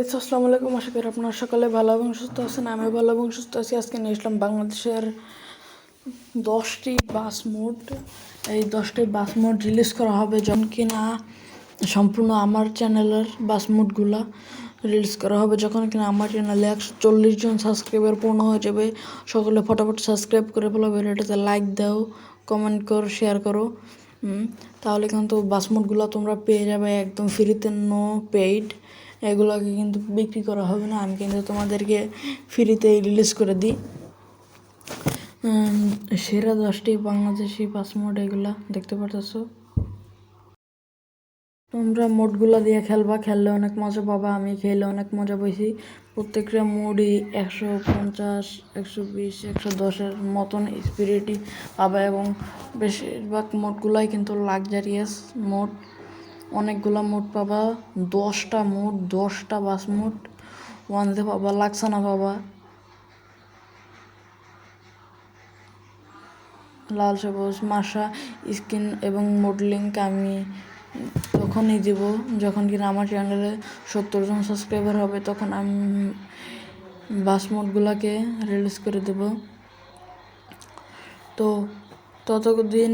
আসসালামু আলাইকুম আশা করি আপনারা সকালে ভালো এবং সুস্থ আছেন আমি ভালো এবং সুস্থ আছি। আজকে নিয়ে আসলাম বাংলাদেশের দশটি বাস মোড। এই দশটি বাস মোড রিলিজ করা হবে যখন কিনা সম্পূর্ণ আমার চ্যানেলের বাস মোডগুলা রিলিজ করা হবে। যখন কিনা আমার চ্যানেলে একশো চল্লিশ জন সাবস্ক্রাইবার পূর্ণ হয়ে যাবে, সকলে ফটাফট সাবস্ক্রাইব করে ফেলো ভিডিওটাতে লাইক দাও কমেন্ট করো শেয়ার করো। তাহলে কিন্তু বাসমুটগুলো তোমরা পেয়ে যাবে একদম ফ্রিতে নো পেইড এগুলোকে কিন্তু বিক্রি করা হবে না। আমি কিন্তু তোমাদেরকে ফ্রিতে রিলিজ করে দিই। সেরা দশটি বাংলাদেশি পাসমোড এগুলা, দেখতে পারতেছো? তোমরা মোডগুলো দিয়ে খেলবা, খেললে অনেক মজা পাবা, আমি খেলে অনেক মজা পাইছি। প্রত্যেকটা মোডই একশো পঞ্চাশ, একশো বিশ, একশো দশের মতন স্পিরিটই পাবা এবং বেশিরভাগ মোডগুলাই কিন্তু লাক্সারিয়াস মোড অনেকগুলা মোড পাবা, দশটা মোড দশটা বাস মোড ওয়ানতে পাবা লাক্সানা পাবা। লাল, সবুজ মাসা স্কিন এবং মডেলিংক আমি তখনই দেব। যখন কিনা আমার চ্যানেলে সত্তর জন সাবস্ক্রাইবার হবে, তখন আমি বাস মোডগুলোকে রিলিজ করে দেব। তো ততদিন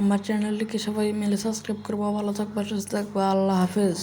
আমার চ্যানেলটিকে সবাই মিলে সাবস্ক্রাইব করব ভালো থাকবা সুস্থ থাকবা আল্লাহ হাফেজ।